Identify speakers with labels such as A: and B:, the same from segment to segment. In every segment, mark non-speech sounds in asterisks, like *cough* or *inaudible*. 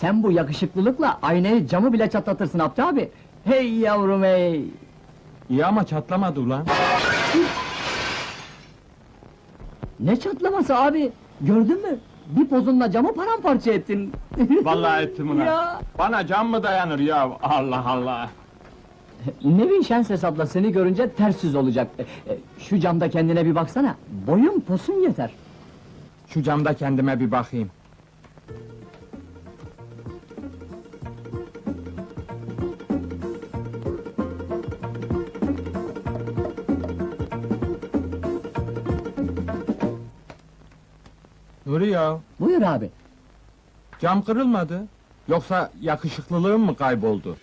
A: Sen bu yakışıklılıkla aynayı camı bile çatlatırsın Abdi abi. Hey yavrum hey!
B: İyi ama çatlamadı ulan.
A: Ne çatlaması abi? Gördün mü? Bir pozunla camı paramparça ettin.
B: Vallahi ettim ulan. *laughs*
A: Ya.
B: Bana can mı dayanır ya? Allah Allah!
A: Nevin Şenses abla seni görünce ters yüz olacak. E, Şu camda kendine bir baksana. Boyun posun yeter.
B: Şu camda kendime bir bakayım. Nuri ya,
A: Buyur abi.
B: cam kırılmadı. Yoksa yakışıklılığım mı kayboldu?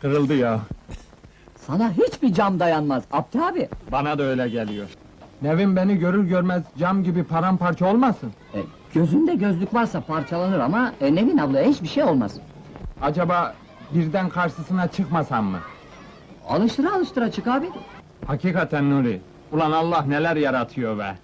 B: Kırıldı ya.
A: Sana hiçbir cam dayanmaz Abdi abi.
B: Bana da öyle geliyor. Nevin beni görür görmez cam gibi paramparça olmasın?
A: E, gözünde gözlük varsa parçalanır ama e, Nevin ablaya hiçbir şey olmaz.
B: Acaba birden karşısına çıkmasam mı?
A: Alıştıra alıştıra çık abi.
B: Hakikaten Nuri. Ulan Allah neler yaratıyor be.